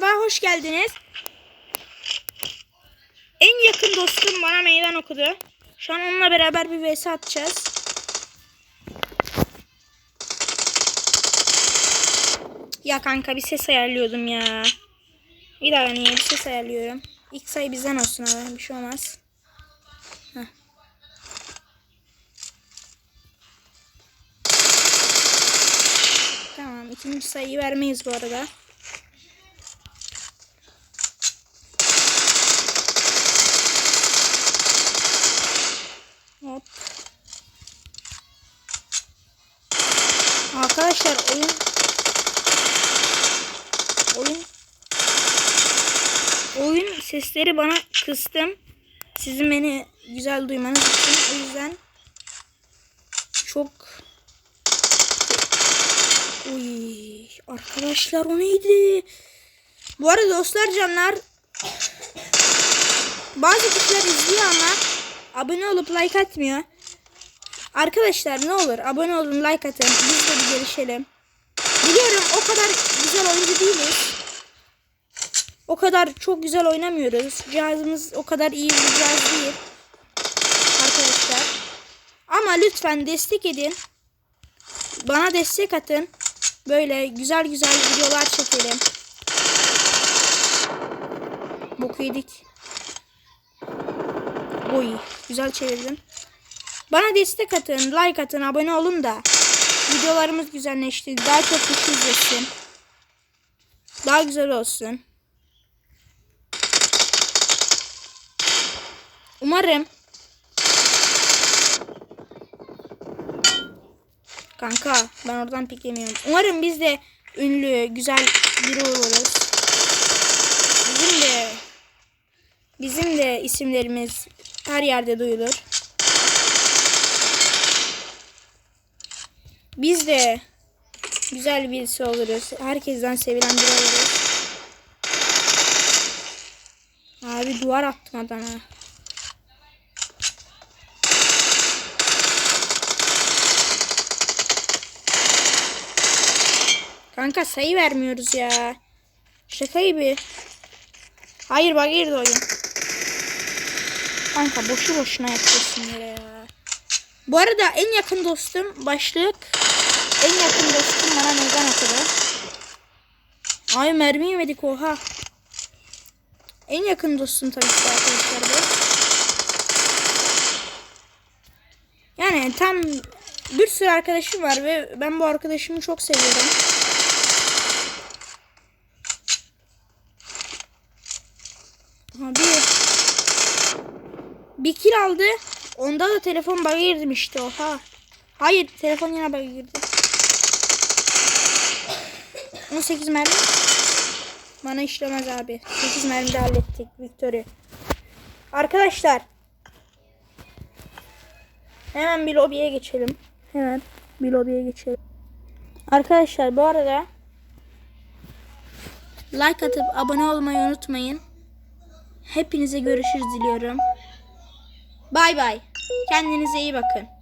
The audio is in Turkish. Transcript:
merhaba, hoş geldiniz. En yakın dostum bana meydan okudu. Şu an onunla beraber bir vs atacağız. Ya kanka bir ses ayarlıyordum ya. Bir daha niye bir ses ayarlıyorum. İlk sayı bizden olsun abi, bir şey olmaz. Heh. Tamam, ikinci sayıyı vermeyiz bu arada. Arkadaşlar oyun oyun oyun sesleri bana kıstım. Sizin beni güzel duymanız için o yüzden çok Uy, arkadaşlar o neydi? Bu arada dostlar canlar bazı kişiler izliyor ama abone olup like atmıyor. Arkadaşlar ne olur abone olun like atın. Biz de bir gelişelim. Biliyorum o kadar güzel oyuncu değiliz. O kadar çok güzel oynamıyoruz. Cihazımız o kadar iyi bir cihaz değil. Arkadaşlar. Ama lütfen destek edin. Bana destek atın. Böyle güzel güzel videolar çekelim. Boku yedik. Oy güzel çevirdim. Bana destek atın, like atın, abone olun da videolarımız güzelleşti. Daha çok kişi izlesin. Daha güzel olsun. Umarım Kanka ben oradan piklemiyorum. Umarım biz de ünlü, güzel biri oluruz. Bizim de bizim de isimlerimiz her yerde duyulur. Biz de güzel birisi oluruz. Herkesten sevilen biri oluruz. Abi duvar attım adama. Kanka sayı vermiyoruz ya. Şaka gibi. Hayır bak girdi oyun. Kanka boşu boşuna yapıyorsun yere ya. Bu arada en yakın dostum başlık. En yakın dostum bana meydan okudu. Ay mermi yemedik oha. En yakın dostum tabii ki arkadaşlar bu. Yani tam bir sürü arkadaşım var ve ben bu arkadaşımı çok seviyorum. Abi bir kil aldı. Onda da telefon bug'a girmişti oha. Hayır telefon yine bug'a girdi. 18 mermi. Bana işlemez abi. 8 mermi de hallettik. Victory. Arkadaşlar. Hemen bir lobiye geçelim. Hemen bir lobiye geçelim. Arkadaşlar bu arada like atıp abone olmayı unutmayın. Hepinize görüşürüz diliyorum. Bay bay. Kendinize iyi bakın.